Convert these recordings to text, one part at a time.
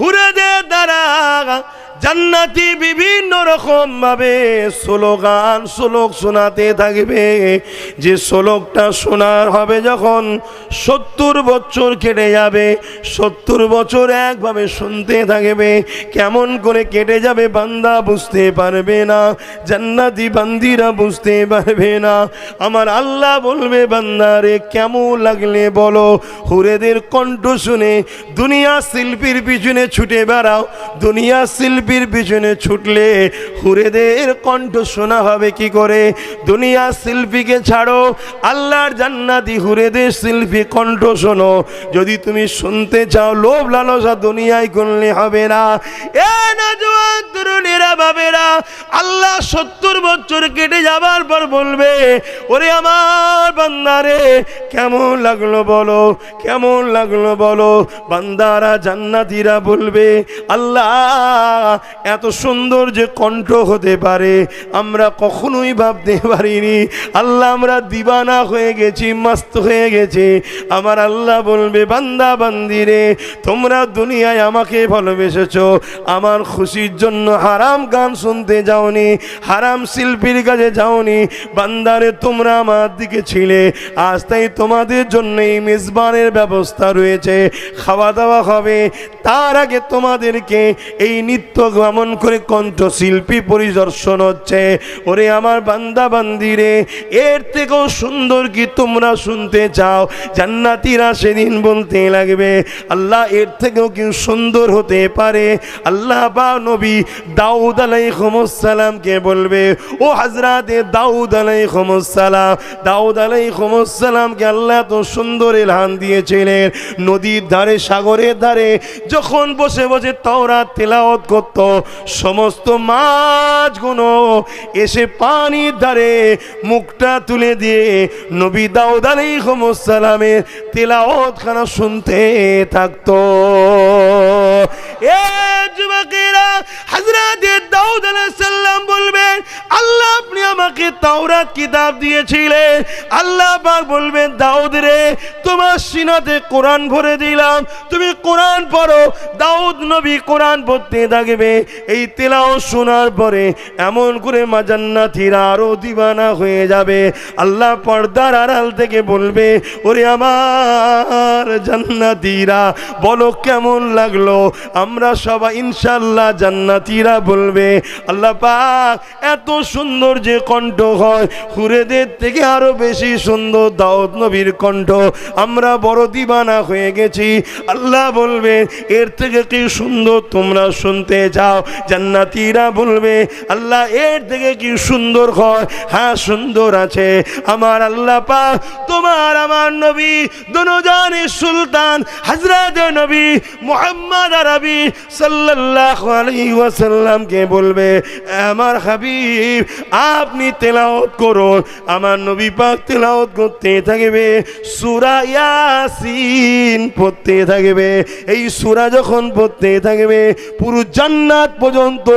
হুরেদের দ্বারা জান্নাতি বিভিন্ন রকম ভাবে স্লোগান, শ্লোক শোনাতে থাকবে। যে শ্লোকটা শোনার হবে যখন সত্তর বছর কেটে যাবে, সত্তর বছর একভাবে শুনতে থাকবে। কেমন করে কেটে যাবে বান্দা বুঝতে পারবে না, জান্নাতি বান্দিরা বুঝতে পারবে না। আমার আল্লাহ বলবে, বান্দারে, কেমন লাগলে বলো? হুরেদের কণ্ঠ শুনে দুনিয়া শিল্পীর পিছনে ছুটে বেড়াও, দুনিয়া শিল্পীর পিছনে ছুটলে হুরেদের কণ্ঠ শোনা হবে কি করে? দুনিয়া শিল্পীকে ছাড়ো, আল্লাহর জান্নাতি হুরেদের শিল্পী কণ্ঠ শোনো। যদি তুমি শুনতে চাও, লোভ লালসা দুনিয়ায় করলে হবে না। এ নজওয়ান তরুণেরা বাবেরা আল্লাহ সত্তর বছর কেটে যাবার পর বলবে, ওরে আমার বান্দারে কেমন লাগল বলো, কেমন লাগল বলো? বান্দারা জান্নাতিরা বলবে, আল্লাহ, এত সুন্দর যে কণ্ঠ হতে পারে, আমরা কখনোই ভাবতে পারিনি। আল্লাহ, আমরা দিবানা হয়ে গেছি, মস্ত হয়ে গেছে। আমার আল্লাহ বলবে, বান্দা বান্দিরে তোমরা দুনিয়ায় আমাকে ভালোবেসেছো। আমার খুশির জন্য হারাম গান শুনতে যাওনি, হারাম শিল্পীর কাছে যাওনি। বান্দারে, তোমরা আমার দিকে ছিলে, আজ তাই তোমাদের জন্য এই মেজবানের ব্যবস্থা রয়েছে। খাওয়া দাওয়া হবে, তার আগে তোমাদেরকে এই নৃত্য গমন করে কণ্ঠশিল্পী পরিদর্শন হচ্ছে। ওরে আমার বান্দা বান্দিরে, এর থেকেও সুন্দর কি তোমরা শুনতে চাও? জান্নাতিরা সেদিন বলতে লাগবে, আল্লাহ এর থেকেও কি সুন্দর হতে পারে। আল্লাহ বা নবী দাউদ আলাইহিমুসসালামকে বলবে? ও হাজরাতে দাউদ আলাইহিমুসসালাম দাউদ আলাইহিমুসসালামকে আল্লাহ তো সুন্দর এলহান দিয়েছিলেন। নদীর ধারে, সাগরের ধারে, যখন বসে বসে তাওরাত তেলাওত করত, সমস্ত মাছগুলো এসে পানির ধারে মুখটা তুলে দিয়ে নবী দাউদ আলাইহিমুসসালামের তেলাওয়াত খানা শুনতে থাকতো। এ যুবকেরা আল্লাহ এমন করে দিবানা হয়ে যাবে। আল্লাহ পর্দার আড়াল থেকে বলবে, ওরে আমার জান্নাতিরা, বলো কেমন লাগল? আমরা সবাই ইনশাল্লাহ জান্নাতিরা বলবে, আল্লাহ পাক এত সুন্দর যে কণ্ঠ হয়, হুরেদের থেকে আরও বেশি সুন্দর দাউদ নবীর কণ্ঠ। আমরা বড় দিবানা হয়ে গেছি। আল্লাহ বলবে, এর থেকে কি সুন্দর তোমরা শুনতে চাও? জান্নাতিরা বলবে, আল্লাহ এর থেকে কি সুন্দর হয়? হ্যাঁ সুন্দর আছে। আমার আল্লাহ পাক, তোমার আমার নবী দুজানের সুলতান, হজরত নবী মোহাম্মদ আরবি সাল্লাল্লাহু আলাইহি ওয়াসাল্লামকে বলবে, আমার হাবিব, আপনি তেলাওয়াত করুন। আমার নবী পাক তেলাওয়াত করতে থাকবে, সূরা ইয়াসিন পড়তে থাকবে। এই সূরা যখন পড়তে থাকবে, পুরো জান্নাত পর্যন্ত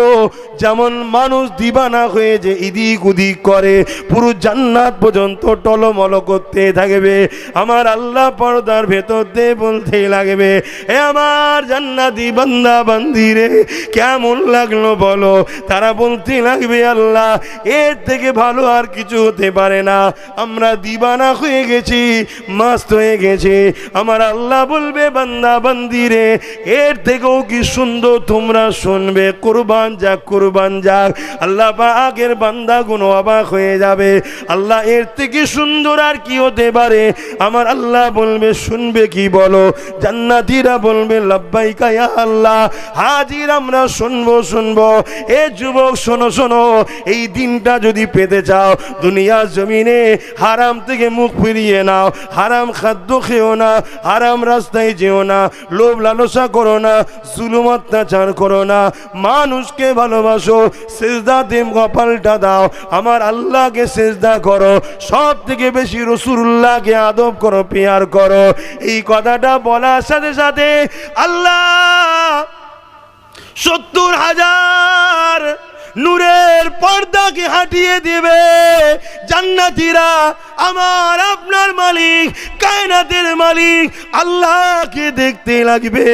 যেমন মানুষ দিবানা হয়ে যে ইদিক উদিক করে, পুরো জান্নাত পর্যন্ত টলমল করতে থাকবে। আমার আল্লাহ পর্দার ভেতর দিয়ে বলতে লাগবে, এ আমার জান্নাতি বান্দা বান্দিরে, কেমন লাগল বলো, তারা বলতে লাগবে, আল্লাহ, এর থেকে ভালো আর কিছু হতে পারে না। আমরা দিবানা হয়ে গেছি, মাস্ত হয়ে গেছে। আমার আল্লাহ বলবে, বান্দা বান্দিরে এর থেকেও কি সুন্দর তোমরা শুনবে? কোরবান যাক কোরবান যাক। আল্লাহ পাকের বান্দা গুলো অবাক হয়ে যাবে। আল্লাহ, এর থেকে সুন্দর আর কি হতে পারে? আমার আল্লাহ বলবে, শুনবে কি বলো? জান্নাতিরা বলবে লাব্বাই কায়া আল্লাহ, হাজির আমরা শুনব শুনব। এ যুবক, শোনো শোনো, এই দিনটা যদি পেতে চাও, দুনিয়ার জমিনে হারাম থেকে মুখ ফিরিয়ে নাও। হারাম খাদ্য খেও না, হারাম রাস্তায় যেও না, লোভ লালসা করো না, জুলুম অত্যাচার করো না। মানুষকে ভালোবাসো সেজদাতে কপালটা দাও। আমার আল্লাহকে সেজদা করো সব থেকে বেশি রসুল্লাহকে আদব করো, পেয়ার করো। এই কথাটা বলার সাথে সাথে আল্লাহ সত্তর হাজার নূরের পর্দাকে হাঁটিয়ে দিবে জান্নাতিরা আমার আপনার মালিক, কায়নাতের মালিক, আল্লাহকে দেখতে লাগবে।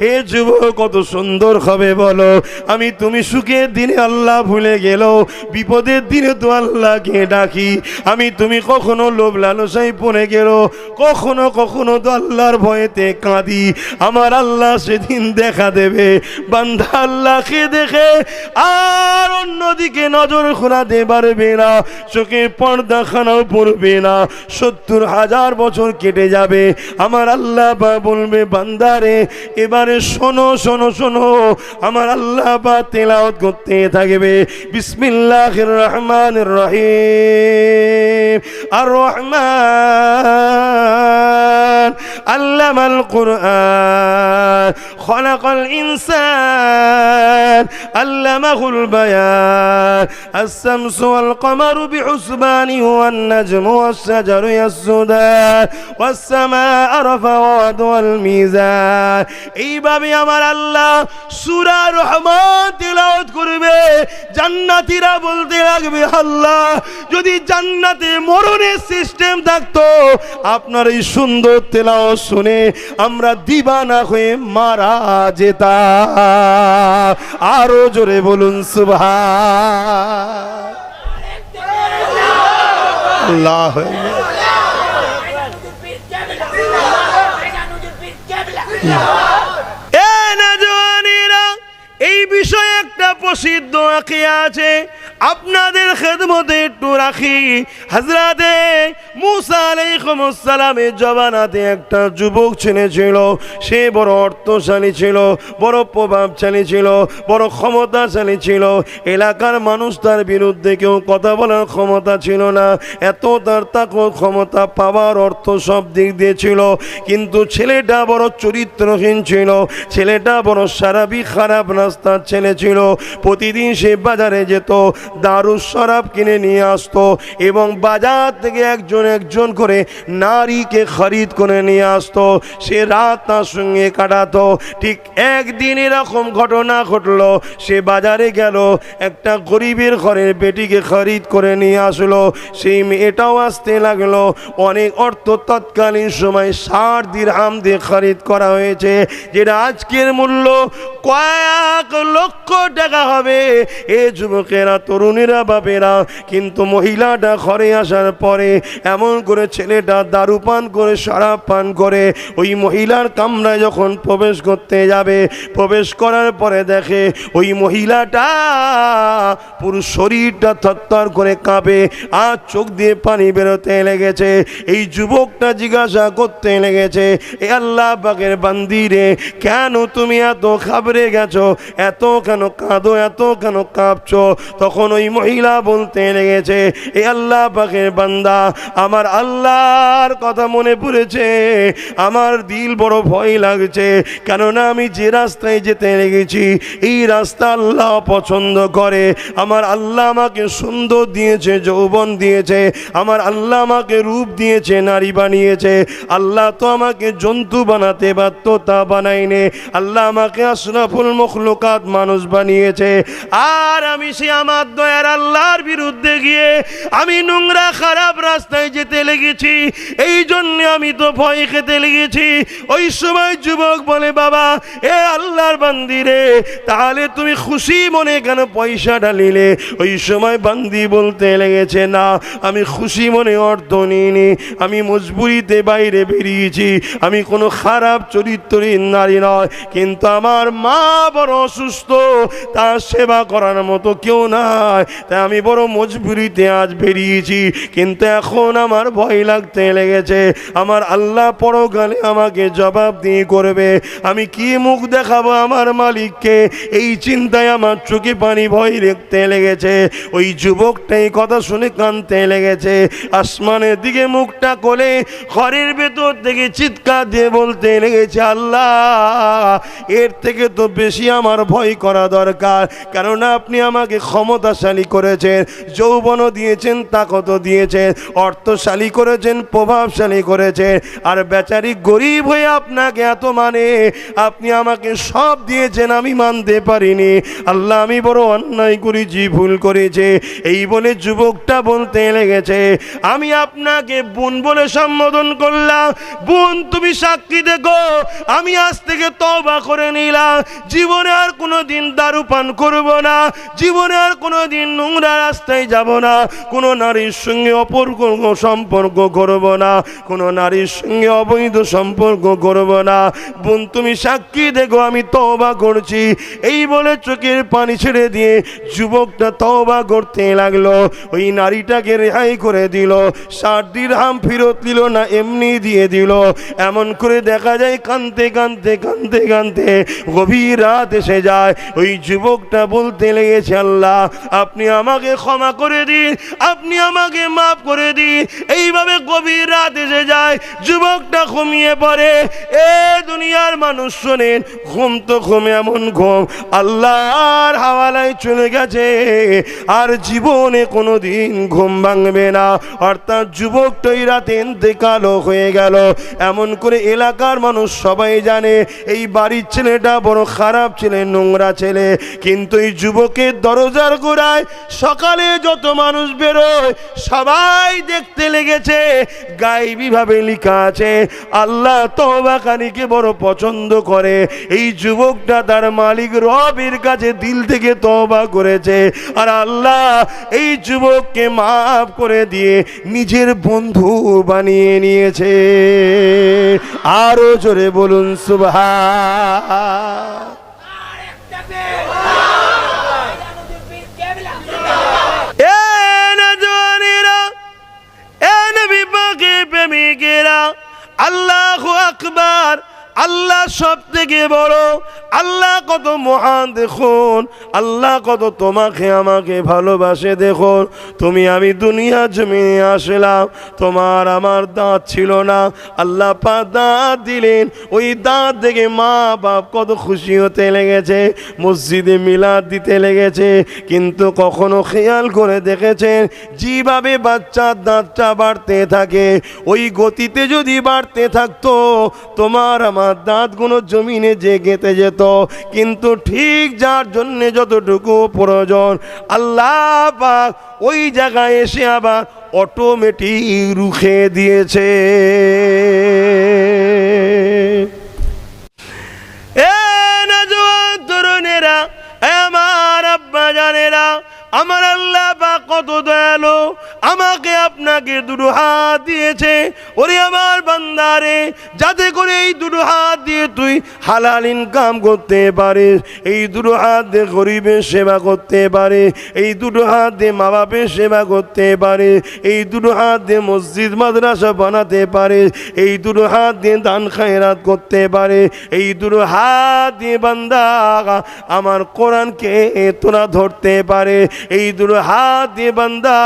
এ যুব কত সুন্দর হবে বলো। আমি তুমি সুখের দিনে আল্লাহ ভুলে গেল, বিপদের দিনে তো আল্লাহকে ডাকি। আমি তুমি কখনো লোভ লালসাই পড়ে গেল, কখনো কখনো তো আল্লাহর ভয়েতে কাঁদি। আমার আল্লাহ সেদিন দেখা দেবে বান্ধা আল্লাহকে দেখে। আর অন্যদিকে নজর ঘোরাতে পারবে না চোখে পর্দা খানাও পড়বে না, সত্তর হাজার বছর কেটে যাবে। আমার আল্লাহ বা বলবে, বান্দারে, এবারে শোনো শোনো শোনো, আমার আল্লাহ বা তেলাওত করতে থাকবে। বিসমিল্লাহ রহমান রহিম। আর রহমান। আল্লামা আল কোরআন خلق الإنسان علمه البيان الشمس والقمر بحسبان والنجم والشجر يسجدان والسماء رفعها والميزان এইভাবে আমার আল্লাহ সূরা রহমান তেলাওয়াত করবে জান্নাতীরা বলতে লাগবে আল্লাহ যদি জান্নাতে মরণের সিস্টেম থাকতো আপনার এই সুন্দর তেলাওয়াত শুনে আমরা দিবানা হয়ে মারা যেতা আরও জোরে বলুন আল্লাহ এই বিষয়ে একটা প্রসিদ্ধ আঁকিয়া আছে। আপনাদের খেদমতে একটু রাখি। হাজরাতে মুসা আলাইকুমসালামের জবানাতে একটা যুবক ছেলে ছিল। সে বড় অর্থশালী ছিল, বড় প্রভাবশালী ছিল, বড় ক্ষমতাশালী ছিল। এলাকার মানুষ তার বিরুদ্ধে কেউ কথা বলার ক্ষমতা ছিল না। এত তার তাকত ক্ষমতা পাওয়ার অর্থ সব দিক দিয়ে ছিল। কিন্তু ছেলেটা বড় চরিত্রহীন ছিল। ছেলেটা বড় সারাবি খারাপ রাস্তার ছেলে ছিল। প্রতিদিন সে বাজারে যেত দারু শরাব কিনে নিয়ে আসতো এবং বাজার থেকে একজন একজন করে নারীকে খরিদ করে নিয়ে আসতো। সে রাত তার সঙ্গে কাটাতো। ঠিক একদিন এরকম ঘটনা ঘটলো। সে বাজারে গেল, একটা গরিবের ঘরের বেটিকে খরিদ করে নিয়ে আসলো। সেই মেয়েটাও আসতে লাগল। অনেক অর্থ তৎকালীন সময় ষাট দিরহাম দিয়ে খরিদ করা হয়েছে, যেটা আজকের মূল্য কয়েক লক্ষ টাকা হবে। এ যুবকেরা তরুণীরা বাপেরা, কিন্তু মহিলাটা ঘরে আসার পরে এমন করে ছেলেটা দারু পান করে, শরাব পান করে, ওই মহিলার কামরায় যখন প্রবেশ করতে যাবে, প্রবেশ করার পরে দেখে ওই মহিলাটা পুরো শরীরটা থরথর করে কাঁপে, আর চোখ দিয়ে পানি বেরোতে লেগেছে। এই যুবকটা জিজ্ঞাসা করতে লেগেছে, এ আল্লাহ বাগের বান্দিরে কেন তুমি এত খাবরে গেছো? এত কেন কাঁদো? এত কেন কাঁপছো? তখন ওই মহিলা বলতে লেগেছে, এ আল্লাহ পাকের বান্দা, আমার আল্লাহর কথা মনে পড়েছে, আমার দিল বড় ভয় লাগছে, কেননা আমি যে রাস্তায় যেতে লেগেছি, এই রাস্তা আল্লাহ পছন্দ করে, আমার আল্লাহ আমাকে সুন্দর দিয়েছে, যৌবন দিয়েছে, আমার আল্লাহ আমাকে রূপ দিয়েছে, নারী বানিয়েছে, আল্লাহ তো আমাকে জন্তু বানাতে পারত তা বানাইনে আল্লাহ আমাকে আশরাফুল মখলুকাত মানুষ বানিয়েছে, আর আমি সে আমার আল্লাহর বিরুদ্ধে গিয়ে আমি নোংরা, খারাপ রাস্তায় যেতে লেগেছি। এই জন্য আমি তো ভয় খেতে লেগেছি। ওই সময় যুবক বলে, বাবা, এ আল্লাহর তাহলে তুমি খুশি মনে কেন পয়সা ঢালিলে ওই সময় বান্দি বলতে লেগেছে, না, আমি খুশি মনে অর্থ নিইনি। আমি মজবুরিতে বাইরে বেরিয়েছি। আমি কোনো খারাপ চরিত্রহীন নারী নয়। কিন্তু আমার মা বড় অসুস্থ, তার সেবা করার মতো কেউ নাই তাই আমি বড় মজবুরিতে আজ বেরিয়েছি, কিন্তু এখন আমার ভয় লাগতে লেগেছে। আমার আল্লাহ পরকালে আমাকে জবাব দিয়ে করবে, আমি কি মুখ দেখাবো আমার মালিককে? এই চিন্তায় আমার চোখে পানি ভয় দেখতে লেগেছে, ওই যুবকটাই কথা শুনে কানতে লেগেছে। আসমানের দিকে মুখটা কোলে ঘরের ভেতর থেকে চিৎকার দিয়ে বলতে লেগেছে, আল্লাহ, এর থেকে তো বেশি আমার ভয় করা দরকার। কেননা আপনি আমাকে ক্ষমতাশালী করেছেন, যৌবনও দিয়েছেন, তাকতও দিয়েছেন, অর্থশালী করেছেন, প্রভাবশালী করেছেন। আর বেচারি গরিব হয়ে আপনাকে এত মানে আপনি আমাকে সব দিয়েছেন, আমি মানতে পারিনি। আল্লাহ, আমি বড় অন্যায় করেছি, ভুল করেছে। এই বলে যুবকটা বলতে লেগেছে, আমি আপনাকে বোন বলে সম্বোধন করলাম। বোন, তুমি সাক্ষী দেখো, আমি আজ থেকে তবা করে নিলাম। জীবনে আর কোনো দিন দারু পান করব না। জীবনে আর কোনো দিন নোংরা রাস্তায় যাব না। কোনো নারীর সঙ্গে অপর সম্পর্ক করব না। কোনো নারীর সঙ্গে অবৈধ সম্পর্ক করব না। বোন, তুমি সাক্ষী দেখো, আমি তবা করছি। এই বলে চোখের পানি ছেড়ে দিয়ে যুবকটা তবা করতে লাগল। ওই নারীটাকে রেহাই করে দিল। ষাট হাম ফেরত দিল না, এমনি দিয়ে দিল। এমন করে দেখা যায় কানতে কানতে কানতে কানতে গভীর রাত এসে যায়। ওই যুবকটা বলতে লেগেছে, আল্লাহ আপনি আমাকে ক্ষমা করে দিন, আপনি আমাকে মাফ করে দিন। এইভাবে গভীর রাত এসে যায়, যুবকটা ঘুমিয়ে পড়ে। এ দুনিয়ার মানুষ শোনেন, ঘুম তো ঘুম এমন ঘুম। আল্লাহর হাওয়ালায় চলে গেছে, আর জীবনে কোনো দিন ঘুম ভাঙবে না। অর্থাৎ যুবকটাই রাতে ইন্তেকালও হয়ে গেল। এমন করে এলাকার মানুষ সবাই জানে, এই বাড়ির ছেলেটা বড় খারাপ ছেলে, নোংরা ছেলে। কিন্তু এই যুবকের দরজার গোড়ায় সকালে যত মানুষ বেরোয়, সবাই দেখতে লেগেছে, গাইবীভাবে লেখা আছে, আল্লাহ তবাকারীকে বড় পছন্দ করে। এই যুবকটা তার মালিক রবের কাছে দিল থেকে তবা করেছে। আর আল্লাহ এই যুবককে মাফ করে দিয়ে নিজের বন্ধু বানিয়ে নিয়েছে। আরও জোরে বলুন সুবহা আল্লাহু আকবার আল্লাহ সব থেকে বড় আল্লাহ কত মহান দেখুন, আল্লাহ কত তোমাকে আমাকে ভালোবাসে দেখুন। তুমি আমি দুনিয়া জমিনে আসলাম, তোমার আমার দাঁত ছিল না। আল্লাহ পা দাঁত দিলেন, ওই দাঁত দেখে মা বাপ কত খুশি হতে লেগেছে, মসজিদে মিলাদ দিতে লেগেছে, কিন্তু কখনো খেয়াল করে দেখেছেন, যেভাবে বাচ্চার দাঁতটা বাড়তে থাকে, ওই গতিতে যদি বাড়তে থাকতো, তোমার আমার দাঁতগুলো জমিনে যে গেঁথে যেত কিন্তু ঠিক যার জন্যে যতটুকু প্রয়োজন, আল্লাহ পাক ওই জায়গায় এসে আবার অটোমেটিক রুখে দিয়েছে। আমার আল্লাহ বা কত দয়ালু, আমাকে আপনাকে দুটো হাত দিয়েছে। ওরে আমার বান্দারে, যাতে করে এই দুটো হাত দিয়ে তুই হালাল ইনকাম করতে পারিস, এই দুটো হাত দিয়ে গরিবের সেবা করতে পারে এই দুটো হাত দিয়ে মা বাপের সেবা করতে পারে এই দুটো হাত দিয়ে মসজিদ, মাদ্রাসা বানাতে পারে এই দুটো হাত দিয়ে দান খায়রাত করতে পারে এই দুটো হাত দিয়ে বান্দা আমার কোরআনকে তোরা ধরতে পারে এই দুটো হাত দিয়ে বান্দা,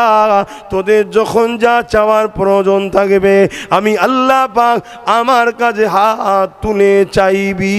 তোদের যখন যা চাওয়ার প্রয়োজন থাকবে, আমি আল্লাহ পাক আমার কাছে হাত তুলে চাইবি।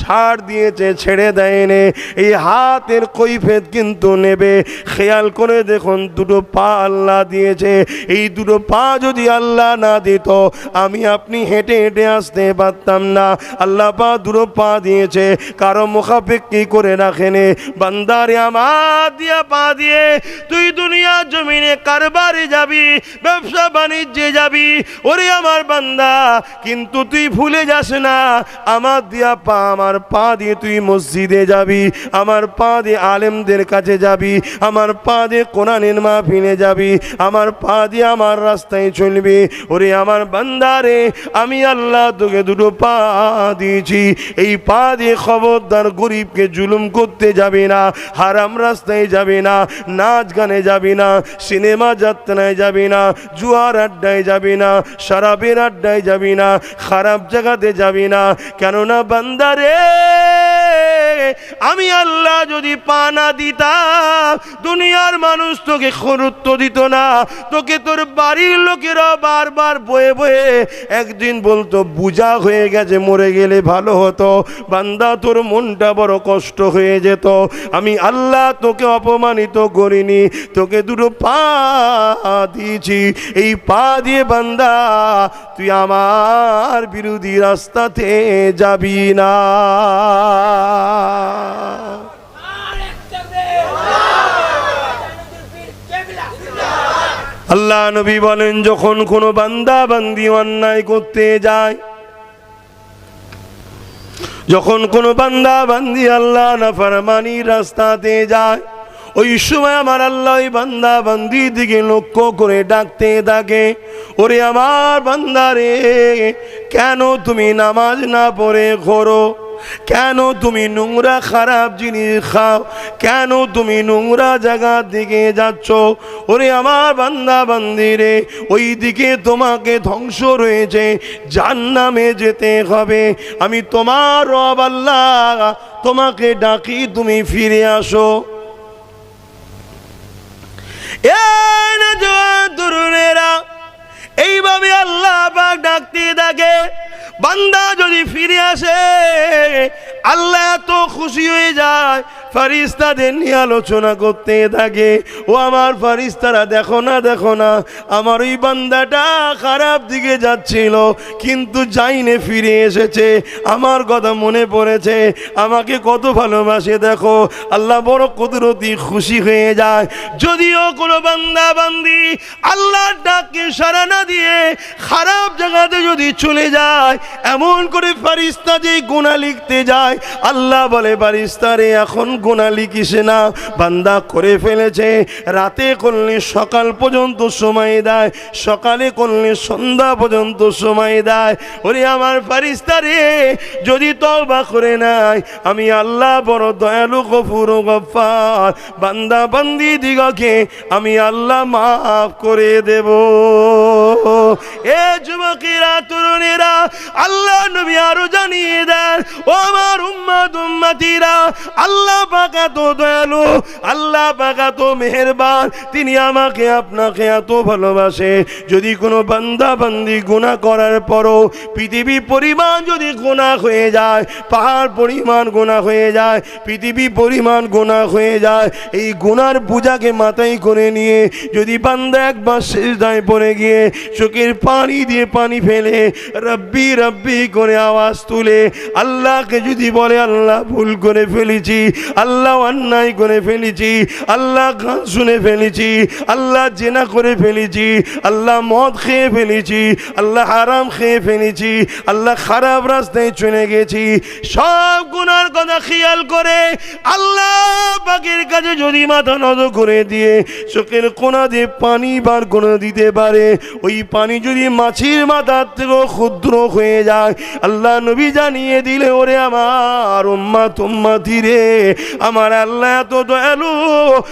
ছাড় দিয়েছে, ছেড়ে দেয়নি। এই হাতের কৈফেত কিন্তু নেবে। খেয়াল করে দেখুন, দুটো পা আল্লাহ দিয়েছে। এই দুটো পা যদি আল্লাহ না দিত, আমি আপনি হেঁটে হেঁটে আসতে পারতাম না। আল্লাহ পা দুটো পা দিয়েছে। কারও মুখাপেক্ষি করে রাখেনে। বান্দারে আমার দিয়া পা দিয়ে তুই দুনিয়া জমিনে কারবারে যাবি, ব্যবসা বাণিজ্যে যাবি। ওরে আমার বান্দা, কিন্তু তুই ভুলে যাস না। আমার দিয়া পা আমার পা দিয়ে তুই মসজিদে যাবি, আমার পা দিয়ে আলেমদের কাছে যাবি, আমার পা দিয়ে কোরআনের মাহফিলে যাবি, আমার পা দিয়ে আমার রাস্তায় চলবি। ওরে আমার বান্দারে আমি আল্লাহ তোকে দুটো পা দিয়েছি। এই পা দিয়ে খবরদার গরিবকে জুলুম করতে যাবি না, হারাম রাস্তায় যাবি না, নাচ গানে যাবি না, সিনেমা যাত্রায় যাবি না, জুয়ার আড্ডায় যাবি না, শরাবের আড্ডায় যাবি না, খারাপ জায়গাতে যাবি না। কেননা বান্দারে Deus. আমি আল্লাহ যদি পা না দিতাম, দুনিয়ার মানুষ তোকে গুরুত্ব দিত না। তোকে তোর বাড়ির লোকেরা বারবার বয়ে বয়ে একদিন বলতো বুঝা হয়ে গেছে, মরে গেলে ভালো হতো। বান্দা, তোর মনটা বড় কষ্ট হয়ে যেত। আমি আল্লাহ তোকে অপমানিত করিনি, তোকে দুটো পা দিয়েছি। এই পা দিয়ে বান্দা, তুই আমার বিরোধী রাস্তাতে যাবি না। আল্লাহ নবী বলেন, যখন কোনো বান্দা বান্দি অন্যায় করতে যায়, যখন কোনো বান্দা বান্দি আল্লাহ না ফারমানি রাস্তাতে যায়, ওই সময় আমার আল্লাহ ওই বান্দা বান্দির দিকে লক্ষ্য করে ডাকতে থাকে, ওরে আমার বান্দারে কেন তুমি নামাজ না পড়ে ঘোরো? কেন তুমি নোংরা খারাপ জিনিস খাও? কেন তুমি নোংরা জায়গার দিকে যাচ্ছ? ওরে আমার বান্দা বান্দিরে ওই দিকে তোমাকে ধ্বংস রয়েছে জান্নামে যেতে হবে। আমি তোমার রব আল্লাহ, তোমাকে ডাকি তুমি ফিরে আসো। এই না তরুণেরা এইভাবে আল্লাহ পাক ডাকতে থাকে। বান্দা যদি ফিরে আসে আল্লাহ এত খুশি হয়ে যায়। ফারিস্তাদের নিয়ে আলোচনা করতে থাকে। ও আমার ফারিস্তারা দেখো না দেখো না, আমার ওই বান্দাটা খারাপ দিকে যাচ্ছিল, কিন্তু যাইনে ফিরে এসেছে। আমার কথা মনে পড়েছে, আমাকে কত ভালোবাসে, দেখো। আল্লাহ বড় কুদরতি খুশি হয়ে যায়। যদিও কোনো বান্দা বান্দি আল্লাহর ডাককে সারা না দিয়ে খারাপ জায়গাতে যদি চলে যায়, এমন করে ফারিস্তা যে গুণা লিখতে যায়, আল্লাহ বলে ফারিস্তারে এখন গুণা লিখিসে না। বান্দা করে ফেলেছে। রাতে করলে সকাল পর্যন্ত সময় দেয়। সকালে করলে সন্ধ্যা পর্যন্ত সময় দেয়। ওরে আমার ফারিস্তারে যদি তওবা করে নাই আমি আল্লাহ বড় দয়ালু, গফুর গফার বান্দা বান্দি দিগকে আমি আল্লাহ মাফ করে দেব। এ যুবকেরা, তরুণেরা, আল্লাহ নবী আরও জানিয়ে দেন, ও আমার উম্মাদ আল্লাহ পাকা তো দয়ালু, আল্লাহ পাকা তো মেহেরবান, তিনি আমাকে আপনাকে এত ভালোবাসে। যদি কোনো বান্দা বান্দি গুনাহ করার পরও পৃথিবী পরিমাণ যদি গোনা হয়ে যায়, পাহাড় পরিমাণ গোনা হয়ে যায়, পৃথিবী পরিমাণ গোনা হয়ে যায়, এই গুনার পূজাকে মাথায় করে নিয়ে যদি বান্দা একবার শেষ দায় পড়ে গিয়ে চোখের পানি দিয়ে পানি ফেলে, রব্বি রব্বি করে আওয়াজ তুলে, আল্লাহকে যদি বলে, আল্লাহ ভুল করে ফেলেছি, আল্লাহ অন্যায় করে ফেলেছি, আল্লাহ গান শুনে ফেলেছি, আল্লাহ জেনা করে ফেলেছি, আল্লাহ মদ খেয়ে ফেলেছি, আল্লাহ হারাম খেয়ে ফেলেছি, আল্লাহ খারাপ রাস্তায় চলে গেছি। সব গুনার কথা খেয়াল করে আল্লাহ পাকের কাছে যদি মাথা নত করে দিয়ে চোখের কোনা দিয়ে পানি বার করে দিতে পারে, ওই পানি যদি মাছির মাথার থেকেও ক্ষুদ্র হয়ে যায়, আল্লাহ নবী জানিয়ে দিলে, ওরে আমার উম্মা তুম্মা ধীরে। আমার আল্লাহ এত দয়ালু।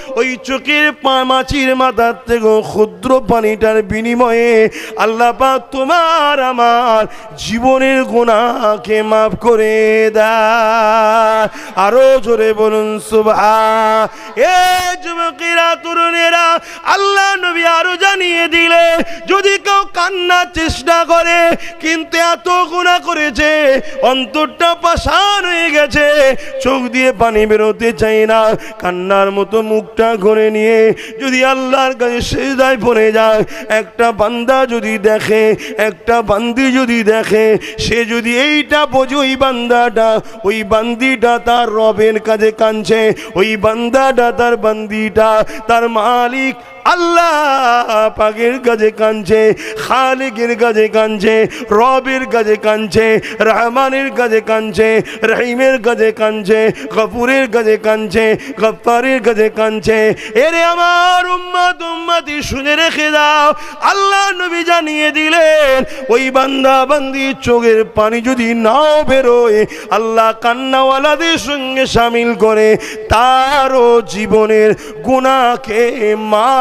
ওই চোখের পা মাছির মাথার থেকেও ক্ষুদ্র পানিটার বিনিময়ে আল্লাহ পাক তোমার আমার জীবনের গুণাকে মাফ করে দা আরও জোরে বলুন সুভা এ যুবকেরা, তরুণেরা আল্লাহ নবী আরও জানিয়ে দিলে, যদি কেউ কান্নার চেষ্টা করে, কিন্তু এত গুণা করেছে, অন্তরটা পাশান হয়ে গেছে, চোখ দিয়ে পানি বেরোতে চাই না, কান্নার মতো মুখটা ঘুরে নিয়ে যদি আল্লাহর কাছে পড়ে যায়, একটা বান্দা যদি দেখে, একটা বান্দি যদি দেখে, সে যদি এইটা বোঝে ওই বান্দাটা, ওই বান্দিটা তার রবের কাছে কাঁদছে, ওই বান্দাটা তার বান্দিটা, তার মালিক আল্লাহ পাকের কাছে কাঁদছে, খালিকের কাছে কাঁদছে, রবের কাছে কাঁদছে, রহমানের কাছে কাঁদছে, রহিমের কাছে কাঁদছে, গফুরের কাছে কাঁদছে গফারের কাছে কাঁদছে। এরে আমার উম্মত, উম্মতি, শুনে রেখে দাও, আল্লাহ নবী জানিয়ে দিলেন, ওই বান্দা বান্দি চোখের পানি যদি নাও বেরোয়, আল্লাহ কান্নাওয়ালাদের সঙ্গে সামিল করে, তারও জীবনের গুণাকে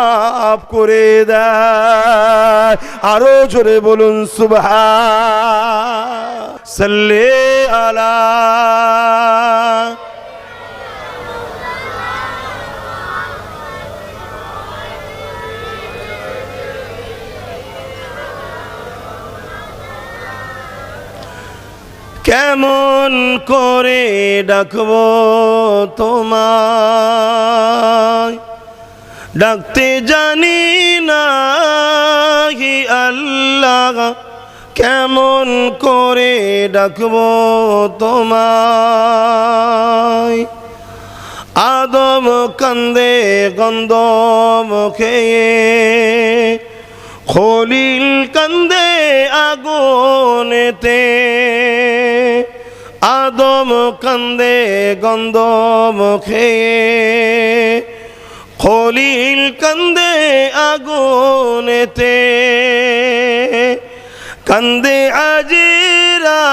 মাফ করে দেয়। আরও জোরে বলুন সাল্লে আলা কেমন করে ডাকব তোমায়? ডাকতে জানি না আল্লাহ, কেমন করে ডাকব তোমায়? আদম কান্দে, গন্ধ খেয়ে খলিল কান্দে আগুনেতে। আদম কান্দে, গন্ধ মুখে খলিল কান্দে আগুনেতে, কান্দে আজিরা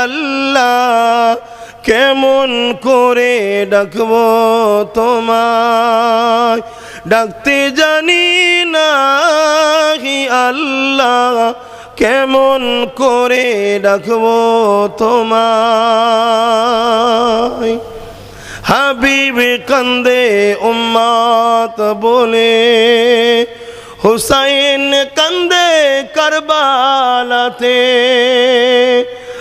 আল্লাহ কেমন করে ডাকবো তোমায়? ডাকতে জানি না হি আল্লাহ কেমন করে ডাকবো তোমায়? হাবিব কান্দে উম্মাত বলে। হুসাইন কান্দে করবালাতে।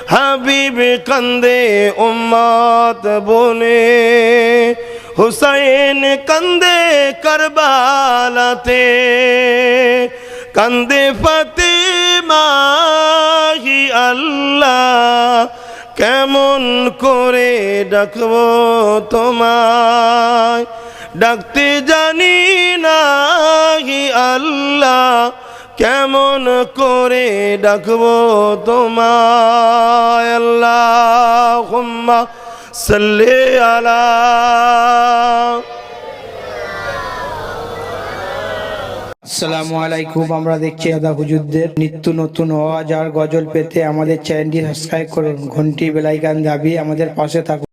হাবিব কান্দে উম্মাত বলে। হুসাইন কান্দে করবালাতে। কান্দে ফতেমা হি আল্লাহ। কেমন করে ডাকব তোমায়? ডাকতে জানি নাহি আল্লাহ, কেমন করে ডাকব তোমায়? আল্লাহ সাল্লে আলা আমরা দেখছি নিত্য নতুন গজল পেতে আমাদের চ্যানেলটি সাবস্ক্রাইব করুন, ঘন্টি বেলাইকান দাবি আমাদের পাশে থাকুন।